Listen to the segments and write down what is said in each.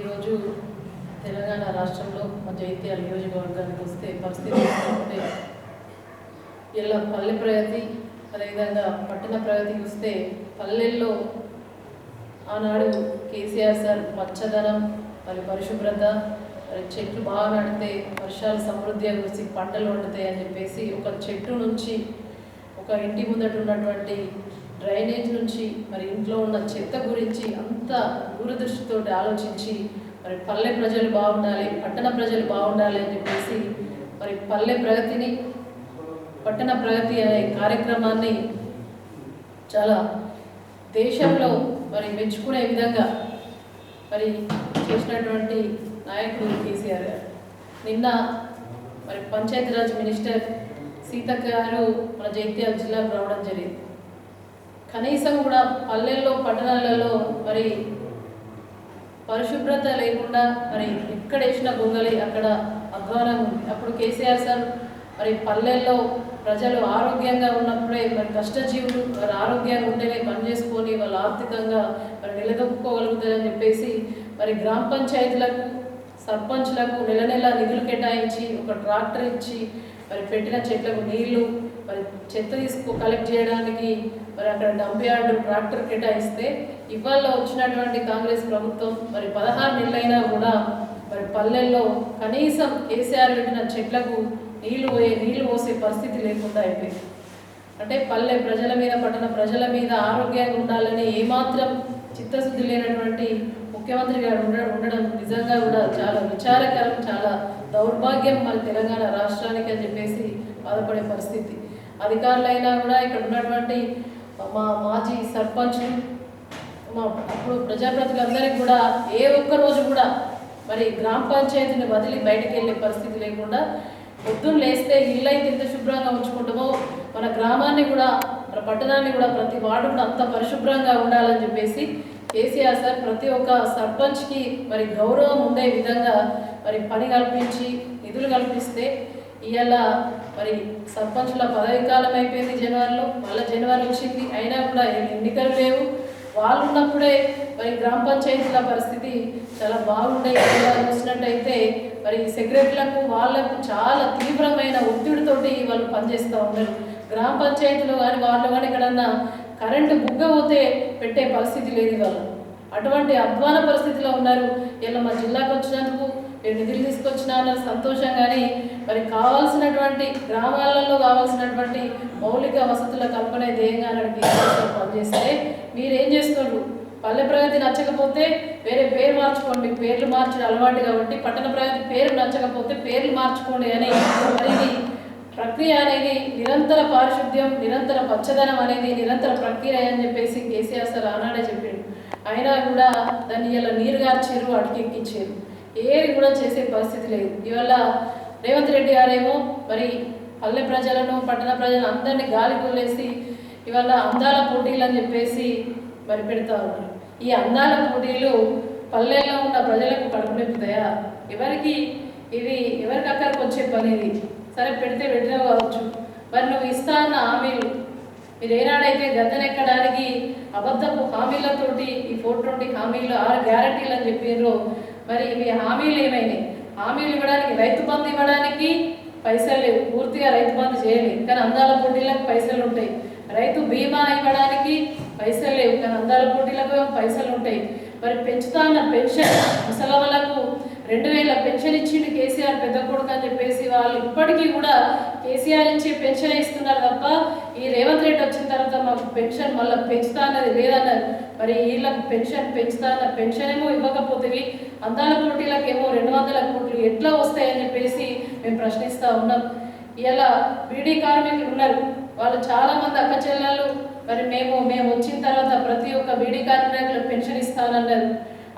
ఈరోజు తెలంగాణ రాష్ట్రంలో మా జైత్యాల నియోజకవర్గానికి వస్తే పరిస్థితి చూస్తుంటే ఇలా పల్లె ప్రగతి అదేవిధంగా పట్టణ ప్రగతి చూస్తే పల్లెల్లో ఆనాడు కేసీఆర్ సార్ పచ్చదనం మరి పరిశుభ్రత మరి చెట్లు బాగా నాటితే వర్షాలు సమృద్ధిగా కురిసి పంటలు వండుతాయి అని చెప్పేసి ఒక చెట్టు నుంచి ఒక ఇంటి ముందట ఉన్నటువంటి డ్రైనేజ్ నుంచి మరి ఇంట్లో ఉన్న చెత్త గురించి అంత దూరదృష్టితో ఆలోచించి మరి పల్లె ప్రజలు బాగుండాలి పట్టణ ప్రజలు బాగుండాలి అని చెప్పేసి మరి పల్లె ప్రగతిని పట్టణ ప్రగతి అనే కార్యక్రమాన్ని చాలా దేశంలో మరి మెచ్చుకునే విధంగా మరి చేసినటువంటి నాయకుడు కేసీఆర్ గారు. నిన్న మరి పంచాయతీరాజ్ మినిస్టర్ సీతక్క గారు మన జైత్యాల జిల్లాకు రావడం జరిగింది. కనీసం కూడా పల్లెల్లో పట్టణాలలో మరి పరిశుభ్రత లేకుండా మరి ఎక్కడ వేసిన గొంగలి అక్కడ అధ్వానం ఉంది. అప్పుడు కేసీఆర్ సార్ మరి పల్లెల్లో ప్రజలు ఆరోగ్యంగా ఉన్నప్పుడే మరి కష్టజీవులు మరి ఆరోగ్యంగా ఉంటేనే పని చేసుకొని వాళ్ళు ఆర్థికంగా మరి నిలదొక్కుకోగలుగుతారని చెప్పేసి మరి గ్రామ పంచాయతీలకు సర్పంచ్లకు నెల నెల నిధులు కేటాయించి ఒక ట్రాక్టర్ ఇచ్చి మరి పెట్టిన చెట్లకు నీళ్ళు మరి చెత్త తీసుకో కలెక్ట్ చేయడానికి మరి అక్కడ డంప్ యార్డు ట్రాక్టర్ కేటాయిస్తే ఇవాళ వచ్చినటువంటి కాంగ్రెస్ ప్రభుత్వం మరి పదహారు నెలలైనా కూడా మరి పల్లెల్లో కనీసం కేసీఆర్ పెట్టిన చెట్లకు నీళ్ళు పోయే నీళ్ళు పోసే పరిస్థితి లేకుండా అయిపోయింది. అంటే పల్లె ప్రజల మీద పట్టణ ప్రజల మీద ఆరోగ్యంగా ఉండాలని ఏమాత్రం చిత్తశుద్ధి లేనటువంటి ముఖ్యమంత్రి గారు ఉండడం నిజంగా కూడా చాలా విచారకరం చాలా దౌర్భాగ్యం మన తెలంగాణ రాష్ట్రానికి అని చెప్పేసి బాధపడే పరిస్థితి. అధికారులైనా కూడా ఇక్కడ ఉన్నటువంటి మా మాజీ సర్పంచ్లు మా అప్పుడు ప్రజాప్రతినిధులందరికీ కూడా ఏ ఒక్క రోజు కూడా మరి గ్రామ పంచాయతీని వదిలి బయటకు వెళ్ళే పరిస్థితి లేకుండా పొద్దున్న లేస్తే ఇల్లు అయితే ఎంత శుభ్రంగా ఉంచుకుంటామో మన గ్రామాన్ని కూడా మన పట్టణాన్ని కూడా ప్రతి వార్డు కూడా అంత పరిశుభ్రంగా ఉండాలని చెప్పేసి కేసీఆర్ సార్ ప్రతి ఒక్క సర్పంచ్కి మరి గౌరవం ఉండే విధంగా మరి పని కల్పించి నిధులు కల్పిస్తే ఇవాళ మరి సర్పంచుల పదవి కాలం అయిపోయింది జనవరిలో మళ్ళీ జనవరి వచ్చింది. అయినా కూడా ఎన్నికలు లేవు. వాళ్ళు ఉన్నప్పుడే మరి గ్రామ పంచాయతీల పరిస్థితి చాలా బాగుండే. చూసినట్టయితే మరి సెక్రటరీలకు వాళ్ళకు చాలా తీవ్రమైన ఒత్తిడితోటి వాళ్ళు పనిచేస్తూ ఉన్నారు. గ్రామ పంచాయతీలు కానీ వాళ్ళు కానీ ఎక్కడన్నా కరెంటు బుగ్గ పోతే పెట్టే పరిస్థితి లేదు వాళ్ళు అటువంటి అధ్వాన పరిస్థితిలో ఉన్నారు. ఇలా మా జిల్లాకు వచ్చినందుకు నేను నిధులు తీసుకొచ్చినా అన్న సంతోషం కానీ మరి కావాల్సినటువంటి గ్రామాలలో కావాల్సినటువంటి మౌలిక వసతుల కల్పన ధ్యేయంగా అక్కడికి పనిచేస్తే మీరేం చేస్తుండ్రు చేస్తున్నారు పల్లె ప్రగతి నచ్చకపోతే వేరే పేరు మార్చుకోండి. పేర్లు మార్చడం అలవాటు కాబట్టి పట్టణ ప్రగతి పేరు నచ్చకపోతే పేర్లు మార్చుకోండి అని అనేది ప్రక్రియ అనేది నిరంతర పారిశుద్ధ్యం నిరంతర పచ్చదనం అనేది నిరంతర ప్రక్రియ అని చెప్పేసి కేసీఆర్ సార్ ఆనాడే చెప్పిండు అయినా కూడా దాన్ని ఇలా నీరు గార్చారు ఏది కూడా చేసే పరిస్థితి లేదు. ఇవాళ రేవంత్ రెడ్డి గారేమో మరి పల్లె ప్రజలను పట్టణ ప్రజలను అందరినీ గాలి కొలేసి ఇవాళ అందాల పోటీలు అని చెప్పేసి మరి పెడతా ఉన్నారు. ఈ అందాల పోటీలు పల్లెల్లో ఉన్న ప్రజలకు కడుపు ఎవరికి ఇది ఎవరికి అక్కడికి వచ్చే పని ఇది? సరే పెడితే పెట్టినా కావచ్చు. మరి నువ్వు ఇస్తా అన్న హామీలు మీరు ఏనాడైతే గద్దెనెక్కడానికి అబద్ధపు హామీలతోటి ఈ ఫోర్ ట్వంటీ హామీలు ఆరు గ్యారంటీలు అని చెప్పారు మరి ఇవి హామీలు ఏమైనాయి? హామీలు ఇవ్వడానికి రైతు బంధు ఇవ్వడానికి పైసలు లేవు. పూర్తిగా రైతు బంధు చేయలేదు. కానీ అందాల పోటీలకు పైసలు ఉంటాయి. రైతు బీమా ఇవ్వడానికి పైసలు లేవు. కానీ అందాల పోటీలకు పైసలు ఉంటాయి. మరి పెంచుతా ఉన్న పెన్షన్ ముసలమ్మలకు రెండు వేల పెన్షన్ ఇచ్చిండు కేసీఆర్ పెద్ద కొడుకు అని చెప్పేసి వాళ్ళు ఇప్పటికీ కూడా కేసీఆర్ ఇచ్చే పెన్షన్ ఇస్తున్నారు తప్ప ఈ రేవంత్ రెడ్డి వచ్చిన తర్వాత మాకు పెన్షన్ మళ్ళీ పెంచుతా అన్నది లేదన్నారు. మరి వీళ్ళకి పెన్షన్ పెంచుతా అన్న పెన్షన్ ఏమో ఇవ్వకపోతే అందాల పోటీలకేమో రెండు వందల కోట్లు ఎట్లా వస్తాయని చెప్పేసి మేము ప్రశ్నిస్తూ ఉన్నాం. ఇలా బీడీ కార్మికులు ఉన్నారు. వాళ్ళు చాలా మంది అక్క చెల్లెళ్ళు మరి మేము మేము వచ్చిన తర్వాత ప్రతి ఒక్క బీడీ కార్మికులకు పెన్షన్ ఇస్తానన్నారు.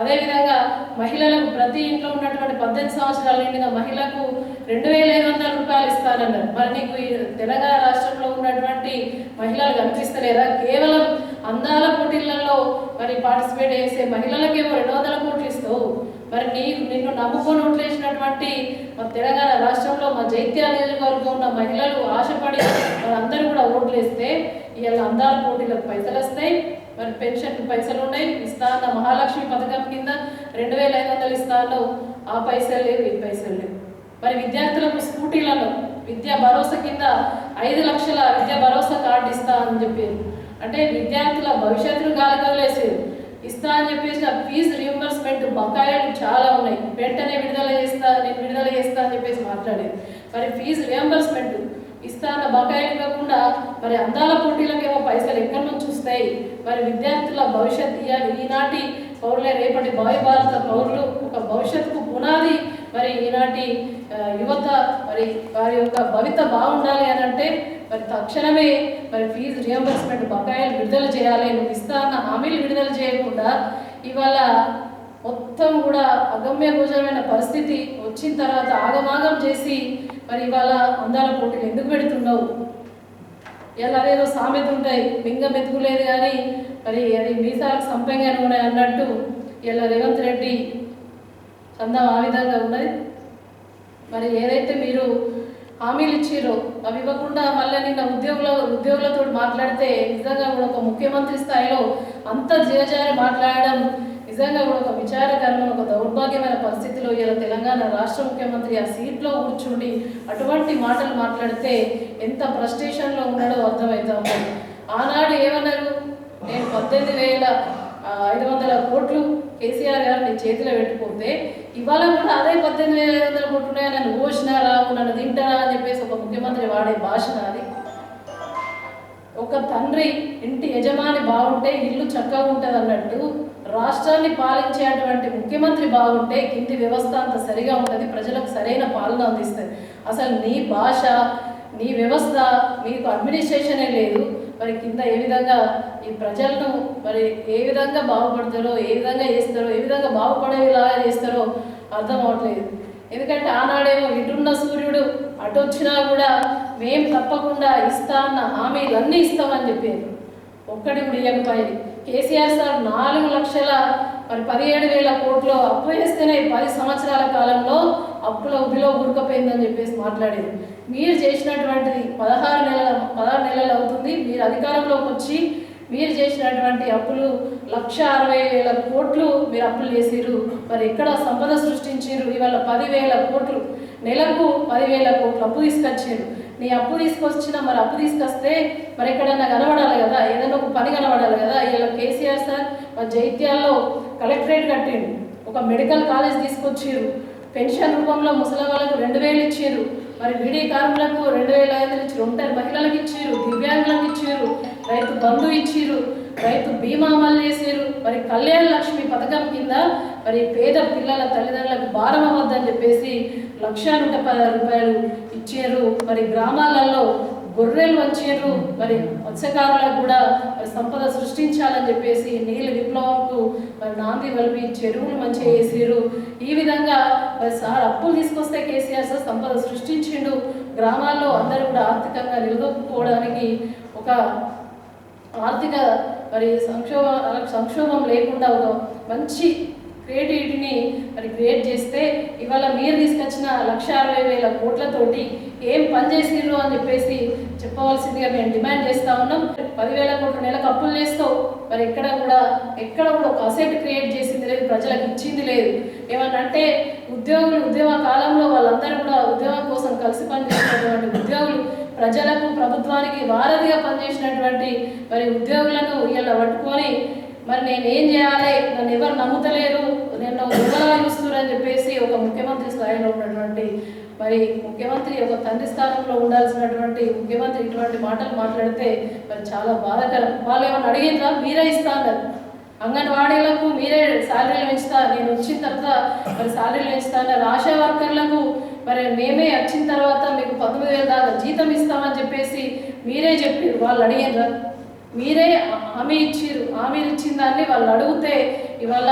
అదేవిధంగా మహిళలకు ప్రతి ఇంట్లో ఉన్నటువంటి పద్దెనిమిది సంవత్సరాలు నిండిన మహిళకు రెండు వేల ఐదు వందల రూపాయలు ఇస్తానన్నారు. మరి నీకు తెలంగాణ రాష్ట్రంలో ఉన్నటువంటి మహిళలు కనిపిస్తలేదా కేవలం అందాల పోటీలలో మరి పార్టిసిపేట్ చేసే మహిళలకేమో రెండు వందల కోట్లు ఇస్తావు. మరి నీ నిన్ను నమ్ముకొని ఓట్లేసినటువంటి మా తెలంగాణ రాష్ట్రంలో మా జైత్యాల నియోజకవర్గం ఉన్న మహిళలు ఆశపడి వాళ్ళందరూ కూడా ఓట్లేస్తే ఇవాళ అందాల పోటీలకు పైసలు వస్తాయి. మరి పెన్షన్ పైసలు ఉన్నాయి. ఇస్తా అన్న మహాలక్ష్మి పథకం కింద రెండు వేల ఐదు వందలు ఇస్తాను ఆ పైసలు లేవు ఈ పైసలు లేవు. మరి విద్యార్థులకు స్కూటీలను విద్యా భరోసా కింద ఐదు లక్షల విద్యా భరోసా కార్డు ఇస్తా అని చెప్పారు. అంటే విద్యార్థుల భవిష్యత్తును గాలిగలేసారు ఇస్తా అని చెప్పేసి ఆ ఫీజు రియంబర్స్మెంట్ బకాయిలు చాలా ఉన్నాయి. వెంటనే విడుదల చేస్తా నేను విడుదల చేస్తా అని చెప్పేసి మాట్లాడేది మరి ఫీజు రియంబర్స్మెంట్ ఇస్తా అన్న బకాయిలు కాకుండా మరి అందాల పోటీలకేమో పైసలు ఎక్కడి నుంచి వస్తాయి? మరి విద్యార్థుల భవిష్యత్ ఇవ్వాలి ఈనాటి పౌరులే రేపటి భావి భారత పౌరులు ఒక భవిష్యత్తుకు పునాది. మరి ఈనాటి యువత మరి వారి యొక్క భవిత బాగుండాలి అని అంటే మరి తక్షణమే మరి ఫీజు రియంబర్స్మెంట్ బకాయిలు విడుదల చేయాలి నువ్వు ఇస్తా అన్న హామీలు విడుదల చేయకుండా ఇవాళ మొత్తం కూడా అగమ్య గోచరమైన పరిస్థితి వచ్చిన తర్వాత ఆగమాగం చేసి మరి ఇవాళ అందాల పోటీలు ఎందుకు పెడుతున్నావు? ఇలా అదేదో సామెత ఉంటాయి మింగ మెతుకులేదు కానీ మరి అది మీసాలకు సంపంగా ఉన్నాయి అన్నట్టు ఇలా రేవంత్ రెడ్డి చందం ఆ విధంగా ఉన్నది. మరి ఏదైతే మీరు హామీలు ఇచ్చిర్రు. అవి ఇవ్వకుండా మళ్ళీ నిన్న ఉద్యోగుల ఉద్యోగులతో మాట్లాడితే నిజంగా కూడా ఒక ముఖ్యమంత్రి స్థాయిలో అంత జీవజారి మాట్లాడడం నిజంగా కూడా ఒక విచారకరమైన ఒక దౌర్భాగ్యమైన పరిస్థితిలో ఇలా తెలంగాణ రాష్ట్ర ముఖ్యమంత్రి ఆ సీట్లో కూర్చుండి అటువంటి మాటలు మాట్లాడితే ఎంత ఫ్రస్ట్రేషన్లో ఉన్నాడో అర్థమవుతా ఉంది. ఆనాడు ఏమన్నారు? నేను పద్దెనిమిది వేల ఐదు వందల కోట్లు కేసీఆర్ గారు నీ చేతిలో పెట్టిపోతే ఇవాళ కూడా అదే పద్దెనిమిది వేల ఐదు వందల కోట్లు ఉన్నాయా నన్ను పోసినారా నన్ను తింటారా అని చెప్పేసి ఒక ముఖ్యమంత్రి వాడే భాష నాది. ఒక తండ్రి ఇంటి యజమాని బాగుంటే ఇల్లు చక్కగా ఉంటుంది అన్నట్టు రాష్ట్రాన్ని పాలించేటువంటి ముఖ్యమంత్రి బాగుంటే కింది వ్యవస్థ అంత సరిగా ఉంటుంది ప్రజలకు సరైన పాలన అందిస్తుంది. అసలు నీ భాష నీ వ్యవస్థ మీకు అడ్మినిస్ట్రేషనే లేదు. మరి కింద ఏ విధంగా ఈ ప్రజలను మరి ఏ విధంగా బాగుపడతారో ఏ విధంగా చేస్తారో ఏ విధంగా బాగుపడేలాగా చేస్తారో అర్థం అవట్లేదు ఎందుకంటే ఆనాడేమో ఇటున్న సూర్యుడు అటు వచ్చినా కూడా మేం తప్పకుండా ఇస్తా అన్న హామీలన్నీ ఇస్తామని చెప్పారు ఒక్కటి కూడా ఇవ్వకపోయింది కేసీఆర్ సార్ నాలుగు లక్షల మరి పదిహేడు వేల కోట్లు అప్పు వేస్తేనే పది సంవత్సరాల కాలంలో అప్పుల ఉబిలో ఉడకపోయిందని చెప్పేసి మాట్లాడేది. మీరు చేసినటువంటిది పదహారు నెలల పదహారు నెలలు అవుతుంది. మీరు అధికారంలోకి వచ్చి మీరు చేసినటువంటి అప్పులు లక్ష అరవై వేల కోట్లు మీరు అప్పులు చేసిర్రు. మరి ఎక్కడ సంపద సృష్టించారు ఇవాళ పదివేల కోట్లు నెలకు పదివేల కోట్లు అప్పు తీసుకొచ్చారు నీ అప్పు తీసుకొచ్చిన మరి అప్పు తీసుకొస్తే మరి ఎక్కడన్నా కనబడాలి కదా? ఏదైనా ఒక పని కనబడాలి కదా? ఇలా కేసీఆర్ సార్ మరి జైత్యాల్లో కలెక్టరేట్ కట్టిండు. ఒక మెడికల్ కాలేజ్ తీసుకొచ్చిర్రు. పెన్షన్ రూపంలో ముసలి వాళ్ళకు రెండు వేలు ఇచ్చారు మరి బీడీ కార్మికులకు రెండు వేల ఐదు నుంచి ఉంటారు మహిళలకు ఇచ్చారు దివ్యాంగులకు ఇచ్చారు రైతు బంధు ఇచ్చారు రైతు బీమా అమలు చేసారు మరి కళ్యాణ లక్ష్మి పథకం కింద మరి పేద పిల్లల తల్లిదండ్రులకు భారం అవ్వద్దని చెప్పేసి లక్ష నూట పది రూపాయలు ఇచ్చారు. మరి గ్రామాలలో గొర్రెలు వచ్చారు. మరి మత్స్యకారులకు కూడా మరి సంపద సృష్టించాలని చెప్పేసి నీళ్ళ విప్లవంకు మరి నాంది వలిపి చెరువులు మంచిగా చేసిరు ఈ విధంగా మరి సార్ అప్పులు తీసుకొస్తే కేసీఆర్ సార్ సంపద సృష్టించిండు. గ్రామాల్లో అందరూ కూడా ఆర్థికంగా నిలదొక్కుకోవడానికి ఒక ఆర్థిక మరి సంక్షోభ సంక్షోభం లేకుండా ఒక మంచి క్రియేటివిటీని మరి క్రియేట్ చేస్తే ఇవాళ మీరు తీసుకొచ్చిన లక్ష అరవై వేల కోట్లతోటి ఏం పని చేసిర్రు అని చెప్పేసి చెప్పవలసిందిగా మేము డిమాండ్ చేస్తూ ఉన్నాం. పదివేల కోట్ల నెలకు అప్పులు చేస్తావు మరి ఎక్కడ కూడా ఎక్కడ కూడా ఒక అసెట్ క్రియేట్ చేసింది లేదు ప్రజలకు ఇచ్చింది లేదు. ఏమన్నంటే ఉద్యోగులు ఉద్యమ కాలంలో వాళ్ళందరూ కూడా ఉద్యోగం కోసం కలిసి పనిచేసినటువంటి ఉద్యోగులు ప్రజలకు ప్రభుత్వానికి వారధిగా పనిచేసినటువంటి మరి ఉద్యోగులను ఇలా పట్టుకొని మరి నేను ఏం చేయాలి? నన్ను ఎవరు నమ్ముతలేరు? నేను ఎవరా అని చెప్పేసి ఒక ముఖ్యమంత్రి స్థాయిలో ఉన్నటువంటి మరి ముఖ్యమంత్రి ఒక తండ్రి స్థానంలో ఉండాల్సినటువంటి ముఖ్యమంత్రి ఇటువంటి మాటలు మాట్లాడితే మరి చాలా బాధాకరం. వాళ్ళు ఏమైనా అడిగిందా మీరే ఇస్తా అన్నారు. అంగన్వాడీలకు మీరే శాలరీలు పెంచుతా నేను వచ్చిన తర్వాత మరి శాలరీలు పెంచుతా ఆశా వర్కర్లకు మరి మేమే వచ్చిన తర్వాత మీకు పంతొమ్మిది వేల దాకా జీతం ఇస్తామని చెప్పేసి మీరే చెప్పారు. వాళ్ళు అడిగారు మీరే హామీ ఇచ్చిర్రు హామీలు ఇచ్చిన దాన్ని వాళ్ళు అడిగితే ఇవాళ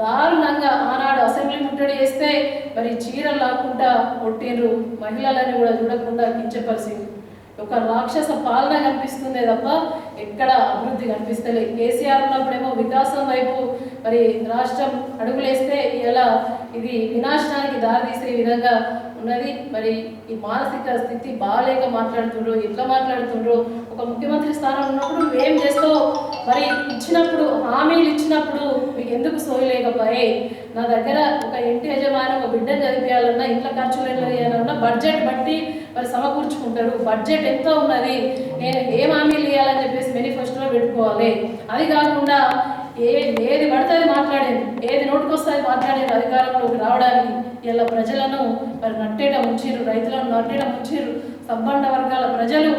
దారుణంగా ఆనాడు అసెంబ్లీ ముట్టడి చేస్తే మరి చీరలు లాక్కుండా కొట్టిండ్రు. మహిళలని కూడా చూడకుండా కించపరిచిండ్రు ఒక రాక్షస పాలన కనిపిస్తుందే తప్ప ఎక్కడ అభివృద్ధి కనిపిస్తలే. కేసీఆర్ ఉన్నప్పుడేమో వికాసం వైపు మరి రాష్ట్రం అడుగులేస్తే ఇలా ఇది వినాశనానికి దారితీసే విధంగా ఉన్నది. మరి ఈ మానసిక స్థితి బాగాలేక మాట్లాడుతుండ్రు ఎట్లా మాట్లాడుతుండ్రు ఒక ముఖ్యమంత్రి స్థానం ఉన్నప్పుడు ఏం చేస్తావు? మరి ఇచ్చినప్పుడు హామీలు ఇచ్చినప్పుడు మీకు ఎందుకు సోయలేకపోయే నా దగ్గర ఒక ఇంటి యజమాని ఒక బిడ్డను చదివించాలన్నా ఇంట్లో ఖర్చులు ఎట్లా చేయాలన్నా బడ్జెట్ బట్టి మరి సమకూర్చుకుంటారు బడ్జెట్ ఎంత ఉన్నది? నేను ఏం హామీలు ఇవ్వాలని చెప్పేసి మేనిఫెస్టోలో పెట్టుకోవాలి. అది కాకుండా ఏ ఏది పడితే అది మాట్లాడేది. ఏది నోటికొస్తే అది మాట్లాడేది అధికారంలోకి రావడానికి. ఇలా ప్రజలను మరి నట్టేట ముంచిర్రు రైతులను నట్టేట ముంచిర్రు సబ్బండ వర్గాల ప్రజలు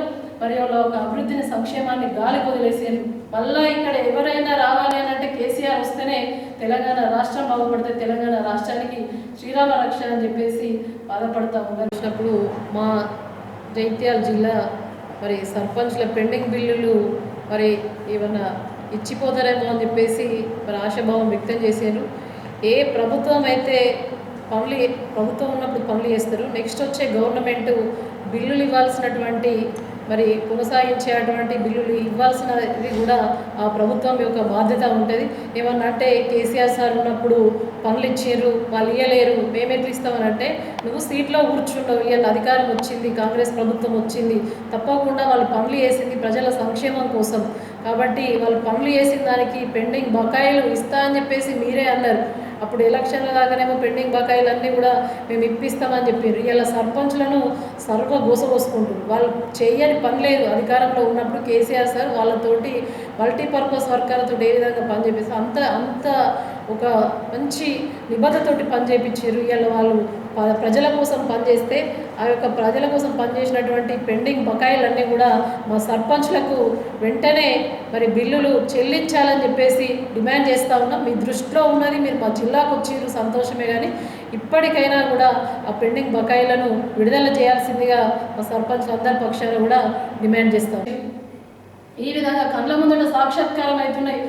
మరి ఒక అభివృద్ధిని సంక్షేమాన్ని గాలి వదిలేసారు మళ్ళా ఇక్కడ ఎవరైనా రావాలి అని అంటే కేసీఆర్ వస్తేనే తెలంగాణ రాష్ట్రం బాగుపడితే తెలంగాణ రాష్ట్రానికి శ్రీరామ రక్ష అని చెప్పేసి బాధపడతాము వచ్చినప్పుడు మా జైత్యాల జిల్లా మరి సర్పంచ్ల పెండింగ్ బిల్లులు మరి ఏమన్నా ఇచ్చిపోతారేమో అని చెప్పేసి మరి ఆశాభావం వ్యక్తం చేశారు. ఏ ప్రభుత్వం అయితే పనులు ప్రభుత్వం ఉన్నప్పుడు పనులు చేస్తారు నెక్స్ట్ వచ్చే గవర్నమెంట్ బిల్లులు ఇవ్వాల్సినటువంటి మరి కొనసాగించేటువంటి బిల్లులు ఇవ్వాల్సినది కూడా ఆ ప్రభుత్వం యొక్క బాధ్యత ఉంటుంది. ఏమన్నా అంటే కేసీఆర్ సార్ ఉన్నప్పుడు పనులు ఇచ్చారు వాళ్ళు ఇవ్వలేరు మేము ఎట్లా ఇస్తామని అంటే నువ్వు సీట్లో కూర్చున్నావు ఇవాళ అధికారం వచ్చింది కాంగ్రెస్ ప్రభుత్వం వచ్చింది తప్పకుండా వాళ్ళు పనులు చేసింది ప్రజల సంక్షేమం కోసం. కాబట్టి వాళ్ళు పనులు చేసిన దానికి పెండింగ్ బకాయిలు ఇస్తా అని చెప్పేసి మీరే అన్నారు. అప్పుడు ఎలక్షన్ల దాకానేమో పెండింగ్ బకాయిలు అన్నీ కూడా మేము ఇప్పిస్తామని చెప్పారు ఇలా సర్పంచ్లను సర్వ గోసగోసుకుంటారు వాళ్ళు చేయని పని లేదు. అధికారంలో ఉన్నప్పుడు కేసీఆర్ సార్ వాళ్ళతోటి మల్టీపర్పస్ వర్కర్తో ఏ విధంగా పని అంత అంత ఒక మంచి నిబద్ధతోటి పని చేయించారు ఇవాళ వాళ్ళు ప్రజల కోసం పనిచేస్తే ఆ యొక్క ప్రజల కోసం పనిచేసినటువంటి పెండింగ్ బకాయిలన్నీ కూడా మా సర్పంచ్లకు వెంటనే మరి బిల్లులు చెల్లించాలని చెప్పేసి డిమాండ్ చేస్తూ ఉన్నాం. మీ దృష్టిలో ఉన్నది మీరు మా జిల్లాకు వచ్చిర్రు సంతోషమే కానీ ఇప్పటికైనా కూడా ఆ పెండింగ్ బకాయిలను విడుదల చేయాల్సిందిగా మా సర్పంచ్ అందరి పక్షాన కూడా డిమాండ్ చేస్తాం ఈ విధంగా కళ్ళ ముందట సాక్షాత్కారం అవుతున్నాయి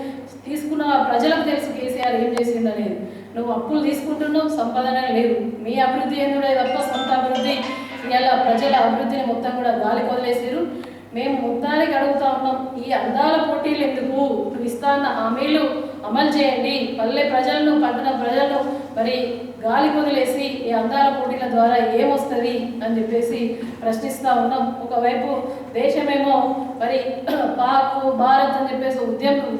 తీసుకున్న ప్రజలకు తెలుసు కేసీఆర్ ఏం చేసిండు అనేది నువ్వు అప్పులు తీసుకుంటున్నావు సంపాదన లేదు. మీ అభివృద్ధి ఎందుడే తప్ప సొంత అభివృద్ధి. ఇలా ప్రజల అభివృద్ధిని మొత్తం కూడా గాలి వదిలేసారు మేము మొత్తానికి అడుగుతా ఉన్నాం ఈ అందాల పోటీలు ఎందుకు? నువ్వు ఇస్తా అన్న హామీలు అమలు చేయండి. పల్లె ప్రజలను పట్టణ ప్రజలను మరి గాలి వదిలేసి ఈ అందాల పోటీల ద్వారా ఏమొస్తుంది అని చెప్పేసి ప్రశ్నిస్తూ ఉన్నాం. ఒకవైపు దేశమేమో మరి పాక్ భారత్ అని చెప్పేసి ఉద్యమం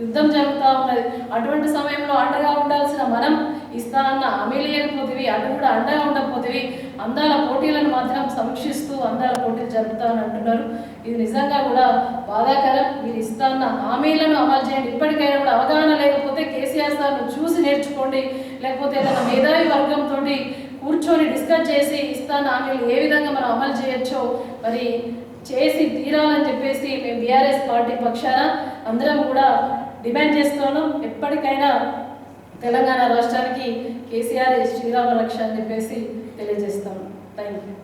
యుద్ధం జరుగుతూ ఉన్నది. అటువంటి సమయంలో అండగా ఉండాల్సిన మనం ఇస్తా అన్న హామీలు లేకపోతేవి అటు కూడా అండగా ఉండకపోతేవి అందాల పోటీలను మాత్రం సమీక్షిస్తూ అందాల పోటీలు జరుపుతామని అంటున్నారు ఇది నిజంగా కూడా బాధాకరం. మీరు ఇస్తా అన్న హామీలను అమలు చేయండి. ఇప్పటికైనా కూడా అవగాహన లేకపోతే కేసీఆర్ సార్ను చూసి నేర్చుకోండి. లేకపోతే ఏదైనా మేధావి వర్గంతో కూర్చొని డిస్కస్ చేసి ఇస్తాన్న హామీలు ఏ విధంగా మనం అమలు చేయొచ్చో మరి చేసి తీరాలని చెప్పేసి మేము బీఆర్ఎస్ పార్టీ పక్షాన అందరం కూడా డిమాండ్ చేస్తున్నాం. ఎప్పటికైనా తెలంగాణ రాష్ట్రానికి కేసీఆర్ శ్రీరామ రక్ష అని చెప్పేసి తెలియజేస్తాము థ్యాంక్ యూ